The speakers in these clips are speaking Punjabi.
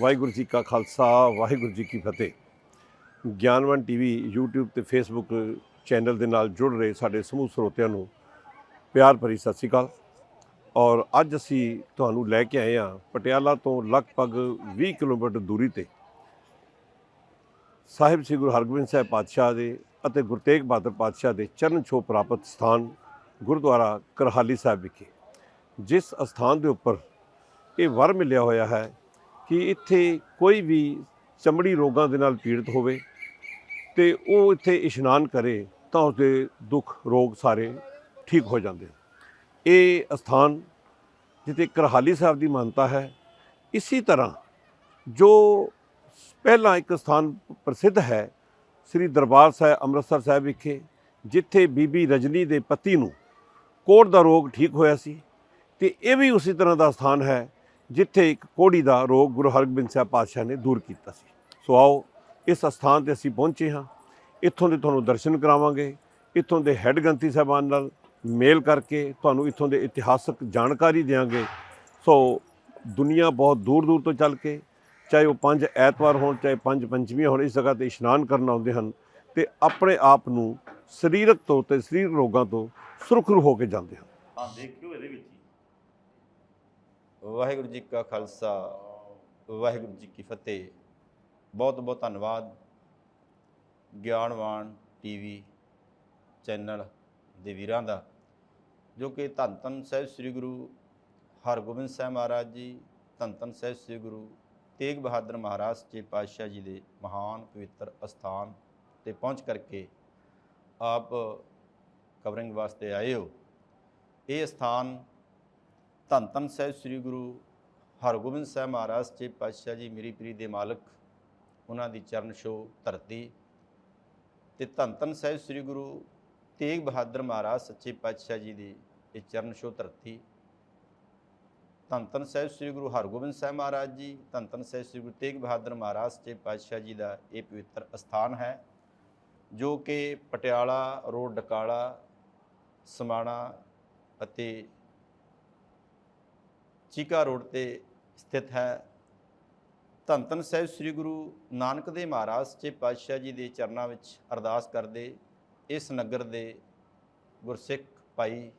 ਵਾਹਿਗੁਰੂ ਜੀ ਕਾ ਖਾਲਸਾ, ਵਾਹਿਗੁਰੂ ਜੀ ਕੀ ਫਤਿਹ। ਗਿਆਨਵੰਤ ਟੀਵੀ YouTube ਤੇ Facebook ਚੈਨਲ ਦੇ ਨਾਲ ਜੁੜ ਰਹੇ ਸਾਡੇ ਸਮੂਹ ਸਰੋਤਿਆਂ ਨੂੰ ਪਿਆਰ ਭਰੀ ਸਤਿ ਸ਼੍ਰੀ ਅਕਾਲ। ਔਰ ਅੱਜ ਅਸੀਂ ਤੁਹਾਨੂੰ ਲੈ ਕੇ ਆਏ ਹਾਂ ਪਟਿਆਲਾ ਤੋਂ ਲਗਭਗ 20 ਕਿਲੋਮੀਟਰ ਦੂਰੀ ਤੇ। ਸਾਹਿਬ ਸ੍ਰੀ ਗੁਰੂ ਹਰਗੋਬਿੰਦ ਸਾਹਿਬ ਪਾਤਸ਼ਾਹ ਦੇ ਅਤੇ ਗੁਰੂ ਤੇਗ ਬਹਾਦਰ ਪਾਤਸ਼ਾਹ ਦੇ ਚਰਨ ਛੋਹ ਪ੍ਰਾਪਤ ਸਥਾਨ ਗੁਰਦੁਆਰਾ ਕਰਹਾਲੀ ਸਾਹਿਬ ਵਿਖੇ। ਜਿਸ ਅਸਥਾਨ ਦੇ ਉੱਪਰ ਇਹ ਵਰ ਮਿਲਿਆ ਹੋਇਆ ਹੈ ਕਿ ਇੱਥੇ ਕੋਈ ਵੀ ਚਮੜੀ ਰੋਗਾਂ ਦੇ ਨਾਲ ਪੀੜਤ ਹੋਵੇ ਤੇ ਉਹ ਇੱਥੇ ਇਸ਼ਨਾਨ ਕਰੇ ਤਾਂ ਉਸਦੇ ਦੁੱਖ ਰੋਗ ਸਾਰੇ ਠੀਕ ਹੋ ਜਾਂਦੇ ਇਹ ਅਸਥਾਨ ਜਿੱਥੇ ਕਰਹਾਲੀ ਸਾਹਿਬ ਦੀ ਮਾਨਤਾ ਹੈ, ਇਸੇ ਤਰ੍ਹਾਂ ਜੋ ਪਹਿਲਾਂ ਇੱਕ ਸਥਾਨ ਪ੍ਰਸਿੱਧ ਹੈ, ਸ੍ਰੀ ਦਰਬਾਰ ਸਾਹਿਬ, ਅੰਮ੍ਰਿਤਸਰ ਸਾਹਿਬ ਵਿਖੇ, ਜਿੱਥੇ ਬੀਬੀ ਰਜਨੀ ਦੇ ਪਤੀ ਨੂੰ ਕੋੜ ਦਾ ਰੋਗ ਠੀਕ ਹੋਇਆ ਸੀ, ਤੇ ਇਹ ਵੀ ਉਸੇ ਤਰ੍ਹਾਂ ਦਾ ਸਥਾਨ ਹੈ ਜਿੱਥੇ ਇੱਕ ਕੋੜੀ ਦਾ ਰੋਗ ਗੁਰੂ ਹਰਗੋਬਿੰਦ ਸਾਹਿਬ ਪਾਤਸ਼ਾਹ ਨੇ ਦੂਰ ਕੀਤਾ ਸੀ। ਸੋ ਆਓ, ਇਸ ਸਥਾਨ ਤੇ ਅਸੀਂ ਪਹੁੰਚੇ ਹਾਂ। ਇੱਥੋਂ ਦੇ ਤੁਹਾਨੂੰ ਦਰਸ਼ਨ ਕਰਾਵਾਂਗੇ। ਇੱਥੋਂ ਦੇ ਹੈੱਡ ਗ੍ਰੰਥੀ ਸਾਹਿਬਾਨ ਨਾਲ ਮੇਲ ਕਰਕੇ ਤੁਹਾਨੂੰ ਇੱਥੋਂ ਦੇ ਇਤਿਹਾਸਕ ਜਾਣਕਾਰੀ ਦੇਵਾਂਗੇ ਸੋ ਦੁਨੀਆ ਬਹੁਤ ਦੂਰ ਦੂਰ ਤੋਂ ਚੱਲ ਕੇ, ਚਾਹੇ ਉਹ ਪੰਜ ਐਤਵਾਰ ਹੋਣ, ਚਾਹੇ ਪੰਜ ਪੰਚਮੀਆਂ ਹੋਣ, ਇਸ ਜਗ੍ਹਾ ਤੇ ਇਸ਼ਨਾਨ ਕਰਨ ਆਉਂਦੇ ਹਨ ਤੇ ਆਪਣੇ ਆਪ ਨੂੰ ਸਰੀਰਕ ਤੌਰ ਤੇ, ਸਰੀਰਕ ਰੋਗਾਂ ਤੋਂ ਸੁਰੱਖਿਅਤ ਹੋ ਕੇ ਜਾਂਦੇ ਹਨ। ਹਾਂ ਦੇਖਿਓ ਵਾਹਿਗੁਰੂ ਜੀ ਕਾ ਖਾਲਸਾ, ਵਾਹਿਗੁਰੂ ਜੀ ਕੀ ਫਤਿਹ। ਬਹੁਤ ਬਹੁਤ ਧੰਨਵਾਦ, ਗਿਆਨਵਾਨ ਟੀਵੀ ਚੈਨਲ ਦੇ ਵੀਰਾਂ ਦਾ, ਜੋ ਕਿ ਧੰਨ ਧੰਨ ਸਾਹਿਬ ਸ੍ਰੀ ਗੁਰੂ ਹਰਗੋਬਿੰਦ ਸਾਹਿਬ ਮਹਾਰਾਜ ਜੀ, ਧੰਨ ਧੰਨ ਸਾਹਿਬ ਸ੍ਰੀ ਗੁਰੂ ਤੇਗ ਬਹਾਦਰ ਮਹਾਰਾਜ ਜੀ ਪਾਤਸ਼ਾਹ ਜੀ ਦੇ ਮਹਾਨ ਪਵਿੱਤਰ ਅਸਥਾਨ ਤੇ ਪਹੁੰਚ ਕਰਕੇ ਆਪ ਕਵਰਿੰਗ ਵਾਸਤੇ ਆਏ ਹੋ। ਇਹ ਸਥਾਨ ਧੰਨ ਧੰਨ ਸਾਹਿਬ ਸ੍ਰੀ ਗੁਰੂ ਹਰਗੋਬਿੰਦ ਸਾਹਿਬ ਮਹਾਰਾਜ ਜੀ ਪਾਤਸ਼ਾਹ ਜੀ, ਮੇਰੀ ਪ੍ਰੀ ਦੇ ਮਾਲਕ, ਉਹਨਾਂ ਦੀ ਚਰਨ ਛੋਹ ਧਰਤੀ ਤੇ ਧੰਨ ਧੰਨ ਸਾਹਿਬ ਸ੍ਰੀ ਗੁਰੂ ਤੇਗ ਬਹਾਦਰ ਮਹਾਰਾਜ, ਸੱਚੇ ਪਾਤਸ਼ਾਹ ਜੀ ਦੀ ਇਹ ਚਰਨ ਛੋਹ ਧਰਤੀ। ਧੰਨ ਧੰਨ ਸਾਹਿਬ ਸ੍ਰੀ ਗੁਰੂ ਹਰਗੋਬਿੰਦ ਸਾਹਿਬ ਮਹਾਰਾਜ ਜੀ, ਧੰਨ ਧੰਨ ਸਾਹਿਬ ਸ੍ਰੀ ਗੁਰੂ ਤੇਗ ਬਹਾਦਰ ਮਹਾਰਾਜ, ਸੱਚੇ ਪਾਤਸ਼ਾਹ ਜੀ ਦਾ ਇਹ ਪਵਿੱਤਰ ਅਸਥਾਨ ਹੈ, ਜੋ ਕਿ ਪਟਿਆਲਾ, ਰੋਡ ਡਕਾਲਾ, ਸਮਾਣਾ ਅਤੇ ਚੀਕਾ ਰੋਡ ਤੇ ਸਥਿਤ ਹੈ। ਧੰਨ ਧੰਨ ਸਾਹਿਬ ਸ੍ਰੀ ਗੁਰੂ ਨਾਨਕ ਦੇਵ ਮਹਾਰਾਜ, ਸੱਚੇ ਪਾਤਸ਼ਾਹ ਜੀ ਦੇ ਚਰਨਾਂ ਵਿੱਚ ਅਰਦਾਸ ਕਰਦੇ ਇਸ ਨਗਰ ਦੇ ਗੁਰਸਿੱਖ ਭਾਈ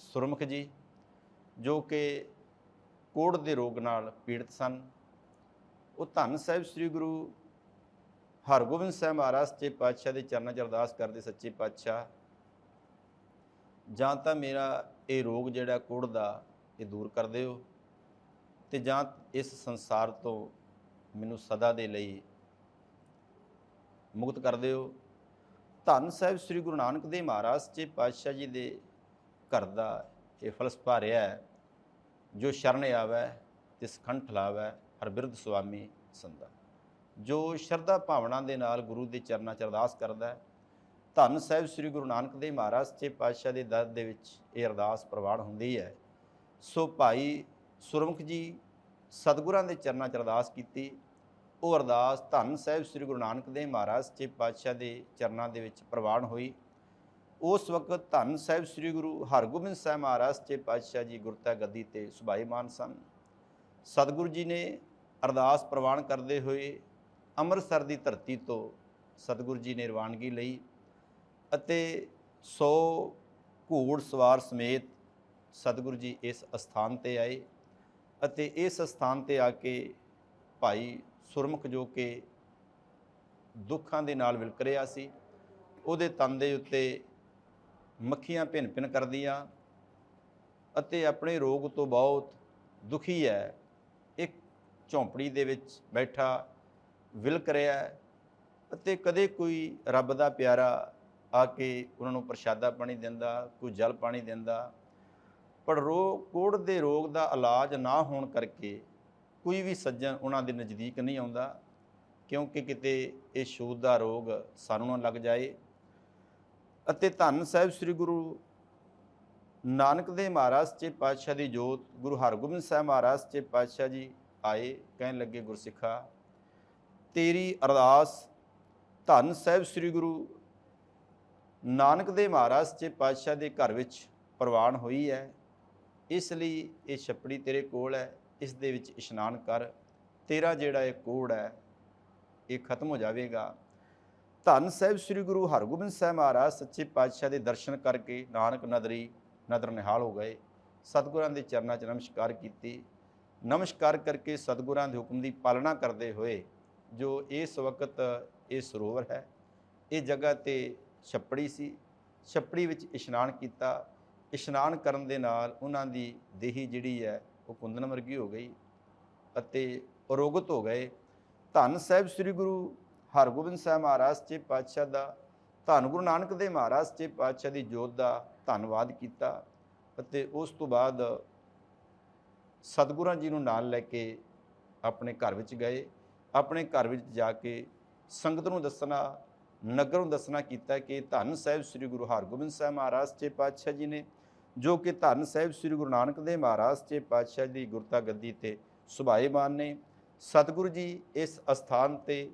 ਸੁਰਮੁਖ ਜੀ, ਜੋ ਕਿ ਕੋੜ ਦੇ ਰੋਗ ਨਾਲ ਪੀੜਤ ਸਨ। ਉਹ ਧੰਨ ਸਾਹਿਬ ਸ੍ਰੀ ਗੁਰੂ ਹਰਗੋਬਿੰਦ ਸਾਹਿਬ ਮਹਾਰਾਜ, ਸੱਚੇ ਪਾਤਸ਼ਾਹ ਦੇ ਚਰਨਾਂ 'ਚ ਅਰਦਾਸ ਕਰਦੇ ਸੱਚੇ ਪਾਤਸ਼ਾਹ, ਜਾਂ ਤਾਂ ਮੇਰਾ ਇਹ ਰੋਗ ਜਿਹੜਾ ਕੋੜ ਦਾ ਇਹ ਦੂਰ ਕਰ ਦਿਓ। ਤੇ ਜਾਂ ਇਸ ਸੰਸਾਰ ਤੋਂ ਮੈਨੂੰ ਸਦਾ ਦੇ ਲਈ ਮੁਕਤ ਕਰ ਦਿਓ। ਧੰਨ ਸਾਹਿਬ ਸ੍ਰੀ ਗੁਰੂ ਨਾਨਕ ਦੇਵ ਮਹਾਰਾਜ, ਜੀ ਪਾਤਸ਼ਾਹ ਜੀ ਦੇ ਘਰ ਦਾ ਇਹ ਫਲਸਫਾ ਰਿਹਾ ਹੈ, ਜੋ ਸ਼ਰਨ ਆਵੈ ਤਿਸ ਖੰਡ ਲਾਵੈ ਹਰ ਬਿਰਧ ਸੁਆਮੀ ਸੰਦਾ ਜੋ ਸ਼ਰਧਾ ਭਾਵਨਾ ਦੇ ਨਾਲ ਗੁਰੂ ਦੇ ਚਰਨਾਂ 'ਚ ਅਰਦਾਸ ਕਰਦਾ ਹੈ, ਧੰਨ ਸਾਹਿਬ ਸ੍ਰੀ ਗੁਰੂ ਨਾਨਕ ਦੇਵ ਮਹਾਰਾਜ, ਜੀ ਪਾਤਸ਼ਾਹ ਦੇ ਦਰ ਦੇ ਵਿੱਚ ਇਹ ਅਰਦਾਸ ਪ੍ਰਵਾਨ ਹੁੰਦੀ ਹੈ, ਸੋ ਭਾਈ ਸੁਰਮੁਖ ਜੀ ਸਤਿਗੁਰਾਂ ਦੇ ਚਰਨਾਂ 'ਚ ਅਰਦਾਸ ਕੀਤੀ। ਉਹ ਅਰਦਾਸ ਧੰਨ ਸਾਹਿਬ ਸ੍ਰੀ ਗੁਰੂ ਨਾਨਕ ਦੇਵ ਮਹਾਰਾਜ ਜੀ ਪਾਤਸ਼ਾਹ ਦੇ ਚਰਨਾਂ ਦੇ ਵਿੱਚ ਪ੍ਰਵਾਨ ਹੋਈ। ਉਸ ਵਕਤ ਧੰਨ ਸਾਹਿਬ ਸ੍ਰੀ ਗੁਰੂ ਹਰਗੋਬਿੰਦ ਸਾਹਿਬ ਮਹਾਰਾਜ ਜੀ ਪਾਤਸ਼ਾਹ ਜੀ ਗੁਰਤਾ ਗੱਦੀ ਤੇ ਸੁਭਾਈਮਾਨ ਸਨ। ਸਤਿਗੁਰੂ ਜੀ ਨੇ ਅਰਦਾਸ ਪ੍ਰਵਾਨ ਕਰਦੇ ਹੋਏ ਅੰਮ੍ਰਿਤਸਰ ਦੀ ਧਰਤੀ ਤੋਂ ਸਤਿਗੁਰੂ ਜੀ ਨੇ ਰਵਾਨਗੀ ਲਈ ਅਤੇ 100 ਘੋੜ ਸਵਾਰ ਸਮੇਤ ਸਤਿਗੁਰੂ ਜੀ ਇਸ ਅਸਥਾਨ ਤੇ ਆਏ। ਅਤੇ ਇਸ ਅਸਥਾਨ ਤੇ ਆ ਕੇ ਭਾਈ ਸੁਰਮੁਖ ਜੋ ਕਿ ਦੁੱਖਾਂ ਦੇ ਨਾਲ ਵਿਲਕ ਰਿਹਾ ਸੀ, ਉਹਦੇ ਤਨ ਦੇ ਉੱਤੇ ਮੱਖੀਆਂ ਭਿੰਨ ਭਿੰਨ ਕਰਦੀਆਂ ਅਤੇ ਆਪਣੇ ਰੋਗ ਤੋਂ ਬਹੁਤ ਦੁਖੀ ਹੈ, ਇੱਕ ਝੌਂਪੜੀ ਦੇ ਵਿੱਚ ਬੈਠਾ ਵਿਲਕ ਰਿਹਾ ਅਤੇ ਕਦੇ ਕੋਈ ਰੱਬ ਦਾ ਪਿਆਰਾ ਆ ਕੇ ਉਹਨਾਂ ਨੂੰ ਪ੍ਰਸ਼ਾਦਾ ਪਾਣੀ ਦਿੰਦਾ, ਕੋਈ ਜਲ ਪਾਣੀ ਦਿੰਦਾ ਪਰ ਰੋਗ ਕੋੜ ਦੇ ਰੋਗ ਦਾ ਇਲਾਜ ਨਾ ਹੋਣ ਕਰਕੇ ਕੋਈ ਵੀ ਸੱਜਣ ਉਹਨਾਂ ਦੇ ਨਜ਼ਦੀਕ ਨਹੀਂ ਆਉਂਦਾ, ਕਿਉਂਕਿ ਕਿਤੇ ਇਹ ਛੂਤ ਦਾ ਰੋਗ ਸਾਨੂੰ ਨਾ ਲੱਗ ਜਾਏ। ਅਤੇ ਧੰਨ ਸਾਹਿਬ ਸ੍ਰੀ ਗੁਰੂ ਨਾਨਕ ਦੇ ਮਹਾਰਾਜ ਜੀ ਪਾਤਸ਼ਾਹ ਦੀ ਜੋਤ, ਗੁਰੂ ਹਰਗੋਬਿੰਦ ਸਾਹਿਬ ਮਹਾਰਾਜ ਜੀ ਪਾਤਸ਼ਾਹ ਜੀ ਆਏ, ਕਹਿਣ ਲੱਗੇ, ਗੁਰਸਿੱਖਾ, ਤੇਰੀ ਅਰਦਾਸ ਧੰਨ ਸਾਹਿਬ ਸ੍ਰੀ ਗੁਰੂ ਨਾਨਕ ਦੇ ਮਹਾਰਾਜ ਜੀ ਪਾਤਸ਼ਾਹ ਦੇ ਘਰ ਵਿੱਚ ਪ੍ਰਵਾਨ ਹੋਈ ਹੈ। ਇਸ ਲਈ ਇਹ ਛੱਪੜੀ ਤੇਰੇ ਕੋਲ ਹੈ, ਇਸ ਦੇ ਵਿੱਚ ਇਸ਼ਨਾਨ ਕਰ। ਤੇਰਾ ਜਿਹੜਾ ਇਹ ਕੋੜ ਹੈ, ਇਹ ਖਤਮ ਹੋ ਜਾਵੇਗਾ। ਧੰਨ ਸਾਹਿਬ ਸ੍ਰੀ ਗੁਰੂ ਹਰਗੋਬਿੰਦ ਸਾਹਿਬ ਮਹਾਰਾਜ ਸੱਚੇ ਪਾਤਸ਼ਾਹ ਦੇ ਦਰਸ਼ਨ ਕਰਕੇ ਨਾਨਕ ਨਦਰੀ ਨਦਰ ਨਿਹਾਲ ਹੋ ਗਏ। ਸਤਿਗੁਰਾਂ ਦੇ ਚਰਨਾਂ 'ਚ ਨਮਸਕਾਰ ਕੀਤੀ। ਨਮਸਕਾਰ ਕਰਕੇ ਸਤਿਗੁਰਾਂ ਦੇ ਹੁਕਮ ਦੀ ਪਾਲਣਾ ਕਰਦੇ ਹੋਏ ਜੋ ਇਸ ਵਕਤ ਇਹ ਸਰੋਵਰ ਹੈ, ਇਹ ਜਗ੍ਹਾ ਤੇ ਛੱਪੜੀ ਸੀ। ਛੱਪੜੀ ਵਿੱਚ ਇਸ਼ਨਾਨ ਕੀਤਾ। ਇਸ਼ਨਾਨ ਕਰਨ ਦੇ ਨਾਲ ਉਹਨਾਂ ਦੀ ਦੇਹੀ ਜਿਹੜੀ ਹੈ ਉਹ ਕੁੰਦਨ ਵਰਗੀ ਹੋ ਗਈ ਅਤੇ ਅਰੋਗਤ ਹੋ ਗਏ। ਧੰਨ ਸਾਹਿਬ ਸ੍ਰੀ ਗੁਰੂ ਹਰਗੋਬਿੰਦ ਸਾਹਿਬ ਮਹਾਰਾਜ ਸੱਚੇ ਪਾਤਸ਼ਾਹ ਦਾ, ਧੰਨ ਗੁਰੂ ਨਾਨਕ ਦੇਵ ਮਹਾਰਾਜ ਸੱਚੇ ਪਾਤਸ਼ਾਹ ਦੀ ਜੋਤ ਦਾ ਧੰਨਵਾਦ ਕੀਤਾ ਅਤੇ ਉਸ ਤੋਂ ਬਾਅਦ ਸਤਿਗੁਰਾਂ ਜੀ ਨੂੰ ਨਾਲ ਲੈ ਕੇ ਆਪਣੇ ਘਰ ਵਿੱਚ ਗਏ। ਆਪਣੇ ਘਰ ਵਿੱਚ ਜਾ ਕੇ ਸੰਗਤ ਨੂੰ ਦੱਸਣਾ, ਨਗਰ ਨੂੰ ਦੱਸਣਾ ਕੀਤਾ ਕਿ ਧੰਨ ਸਾਹਿਬ ਸ੍ਰੀ ਗੁਰੂ ਹਰਗੋਬਿੰਦ ਸਾਹਿਬ ਮਹਾਰਾਜ ਸੱਚੇ ਪਾਤਸ਼ਾਹ ਜੀ ਨੇ ਜੋ ਕਿ ਧੰਨ ਸਾਹਿਬ ਸ੍ਰੀ ਗੁਰੂ ਨਾਨਕ ਦੇਵ ਮਹਾਰਾਜ ਸੱਚੇ ਪਾਤਸ਼ਾਹ ਦੀ ਗੁਰਤਾ ਗੱਦੀ ਤੇ ਸੁਭਾਏਮਾਨ ਨੇ, ਸਤਿਗੁਰੂ ਜੀ ਇਸ ਅਸਥਾਨ ਤੇ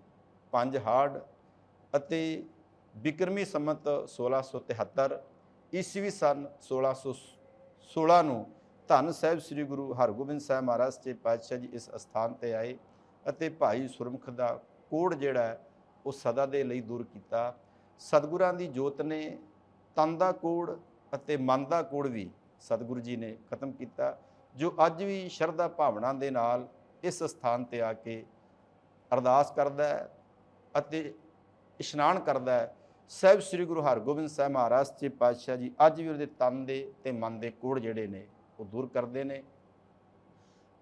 ਪੰਜ ਹਾੜ ਅਤੇ ਬਿਕਰਮੀ ਸੰਮਤ 1673 ਈਸਵੀ ਸਨ 1616 ਨੂੰ ਧੰਨ ਸਾਹਿਬ ਸ੍ਰੀ ਗੁਰੂ ਹਰਗੋਬਿੰਦ ਸਾਹਿਬ ਮਹਾਰਾਜ ਸੱਚੇ ਪਾਤਸ਼ਾਹ ਜੀ ਇਸ ਅਸਥਾਨ ਤੇ ਆਏ ਅਤੇ ਭਾਈ ਸੁਰਮੁਖ ਦਾ ਕੋੜ ਜਿਹੜਾ ਉਹ ਸਦਾ ਦੇ ਲਈ ਦੂਰ ਕੀਤਾ। ਸਤਿਗੁਰਾਂ ਦੀ ਜੋਤ ਨੇ ਤਨ ਦਾ ਕੋੜ ਅਤੇ ਮਨ ਦਾ ਕੋੜ ਵੀ ਸਤਿਗੁਰੂ ਜੀ ਨੇ ਖਤਮ ਕੀਤਾ, ਜੋ ਅੱਜ ਵੀ ਸ਼ਰਧਾ ਭਾਵਨਾ ਦੇ ਨਾਲ ਇਸ ਸਥਾਨ ਤੇ ਆ ਕੇ ਅਰਦਾਸ ਕਰਦਾ ਹੈ ਅਤੇ ਇਸ਼ਨਾਨ ਕਰਦਾ ਹੈ। ਸਾਹਿਬ ਸ੍ਰੀ ਗੁਰੂ ਹਰਗੋਬਿੰਦ ਸਾਹਿਬ ਮਹਾਰਾਜ ਜੀ ਪਾਤਸ਼ਾਹ ਜੀ ਅੱਜ ਵੀ ਉਹਦੇ ਤਨ ਦੇ ਤੇ ਮਨ ਦੇ ਕੋੜ ਜਿਹੜੇ ਨੇ ਉਹ ਦੂਰ ਕਰਦੇ ਨੇ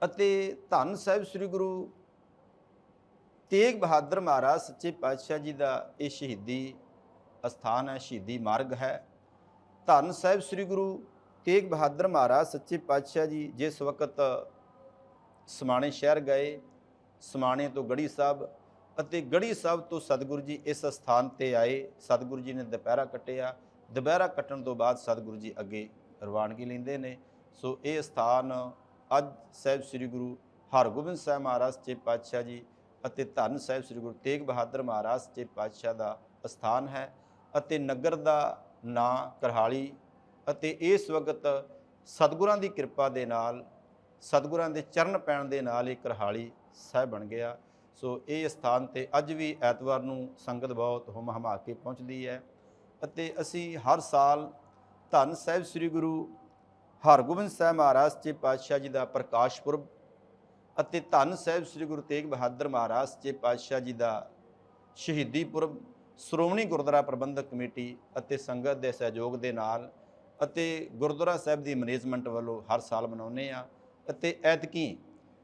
ਅਤੇ ਧੰਨ ਸਾਹਿਬ ਸ੍ਰੀ ਗੁਰੂ ਤੇਗ ਬਹਾਦਰ ਮਹਾਰਾਜ ਸੱਚੇ ਪਾਤਸ਼ਾਹ ਜੀ ਦਾ ਇਹ ਸ਼ਹੀਦੀ ਅਸਥਾਨ ਹੈ, ਸ਼ਹੀਦੀ ਮਾਰਗ ਹੈ। ਧੰਨ ਸਾਹਿਬ ਸ੍ਰੀ ਗੁਰੂ ਤੇਗ ਬਹਾਦਰ ਮਹਾਰਾਜ ਸੱਚੇ ਪਾਤਸ਼ਾਹ ਜੀ, ਜਿਸ ਵਕਤ ਸਮਾਣੇ ਸ਼ਹਿਰ ਗਏ, ਸਮਾਣੇ ਤੋਂ ਗੜੀ ਸਾਹਿਬ ਅਤੇ ਗੜੀ ਸਾਹਿਬ ਤੋਂ ਸਤਿਗੁਰੂ ਜੀ ਇਸ ਸਥਾਨ ਤੇ ਆਏ। ਸਤਿਗੁਰੂ ਜੀ ਨੇ ਦੁਪਹਿਰਾ ਕੱਟਿਆ। ਦੁਪਹਿਰਾ ਕੱਟਣ ਤੋਂ ਬਾਅਦ ਸਤਿਗੁਰੂ ਜੀ ਅੱਗੇ ਰਵਾਨਗੀ ਲੈਂਦੇ ਨੇ। ਸੋ ਇਹ ਸਥਾਨ ਅੱਜ ਸਾਹਿਬ ਸ੍ਰੀ ਗੁਰੂ ਹਰਗੋਬਿੰਦ ਸਾਹਿਬ ਮਹਾਰਾਜ ਸੱਚੇ ਪਾਤਸ਼ਾਹ ਜੀ ਅਤੇ ਧੰਨ ਸਾਹਿਬ ਸ੍ਰੀ ਗੁਰੂ ਤੇਗ ਬਹਾਦਰ ਮਹਾਰਾਜ ਸੱਚੇ ਪਾਤਸ਼ਾਹ ਦਾ ਸਥਾਨ ਹੈ ਅਤੇ ਨਗਰ ਦਾ ਨਾਂ ਕਰਹਾਲੀ ਅਤੇ ਇਸ ਵਕਤ ਸਤਿਗੁਰਾਂ ਦੀ ਕਿਰਪਾ ਦੇ ਨਾਲ, ਸਤਿਗੁਰਾਂ ਦੇ ਚਰਨ ਪੈਣ ਦੇ ਨਾਲ ਇਹ ਕਰਹਾਲੀ ਸਾਹਿਬ ਬਣ ਗਿਆ। ਸੋ ਇਹ ਸਥਾਨ ਤੇ ਅੱਜ ਵੀ ਐਤਵਾਰ ਨੂੰ ਸੰਗਤ ਬਹੁਤ ਹੁਮ ਹਮਾ ਕੇ ਪਹੁੰਚਦੀ ਹੈ ਅਤੇ ਅਸੀਂ ਹਰ ਸਾਲ ਧੰਨ ਸਾਹਿਬ ਸ੍ਰੀ ਗੁਰੂ ਹਰਗੋਬਿੰਦ ਸਾਹਿਬ ਮਹਾਰਾਜ ਜੀ ਪਾਤਸ਼ਾਹ ਜੀ ਦਾ ਪ੍ਰਕਾਸ਼ ਪੁਰਬ ਅਤੇ ਧੰਨ ਸਾਹਿਬ ਸ੍ਰੀ ਗੁਰੂ ਤੇਗ ਬਹਾਦਰ ਮਹਾਰਾਜ ਜੀ ਪਾਤਸ਼ਾਹ ਜੀ ਦਾ ਸ਼ਹੀਦੀ ਪੁਰਬ ਸ਼੍ਰੋਮਣੀ ਗੁਰਦੁਆਰਾ ਪ੍ਰਬੰਧਕ ਕਮੇਟੀ ਅਤੇ ਸੰਗਤ ਦੇ ਸਹਿਯੋਗ ਦੇ ਨਾਲ ਅਤੇ ਗੁਰਦੁਆਰਾ ਸਾਹਿਬ ਦੀ ਮੈਨੇਜਮੈਂਟ ਵੱਲੋਂ ਹਰ ਸਾਲ ਮਨਾਉਂਦੇ ਆ ਅਤੇ ਐਤਕੀ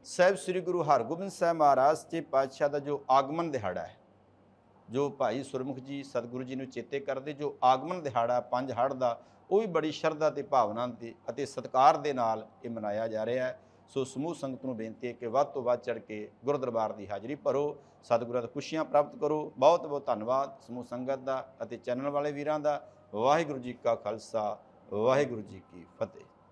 ਸਾਹਿਬ ਸ੍ਰੀ ਗੁਰੂ ਹਰਗੋਬਿੰਦ ਸਾਹਿਬ ਮਹਾਰਾਜ ਜੀ ਪਾਤਸ਼ਾਹ ਦਾ ਜੋ ਆਗਮਨ ਦਿਹਾੜਾ ਹੈ, ਜੋ ਭਾਈ ਸੁਰਮੁਖ ਜੀ ਸਤਿਗੁਰੂ ਜੀ ਨੂੰ ਚੇਤੇ ਕਰਦੇ, ਜੋ ਆਗਮਨ ਦਿਹਾੜਾ ਪੰਜ ਹੜ੍ਹ ਦਾ, ਉਹ ਵੀ ਬੜੀ ਸ਼ਰਧਾ ਤੇ ਭਾਵਨਾ ਦੇ ਅਤੇ ਸਤਿਕਾਰ ਦੇ ਨਾਲ ਇਹ ਮਨਾਇਆ ਜਾ ਰਿਹਾ ਹੈ। ਸੋ ਸਮੂਹ ਸੰਗਤ ਨੂੰ ਬੇਨਤੀ ਹੈ ਕਿ ਵੱਧ ਤੋਂ ਵੱਧ ਚੜ ਕੇ ਗੁਰਦਰਬਾਰ ਦੀ ਹਾਜ਼ਰੀ ਭਰੋ, ਸਤਿਗੁਰਾਂ ਤੋਂ ਖੁਸ਼ੀਆਂ ਪ੍ਰਾਪਤ ਕਰੋ, ਬਹੁਤ ਬਹੁਤ ਧੰਨਵਾਦ ਸਮੂਹ ਸੰਗਤ ਦਾ ਅਤੇ ਚੈਨਲ ਵਾਲੇ ਵੀਰਾਂ ਦਾ। ਵਾਹਿਗੁਰੂ ਜੀ ਕਾ ਖਾਲਸਾ, ਵਾਹਿਗੁਰੂ ਜੀ ਕੀ ਫਤਿਹ।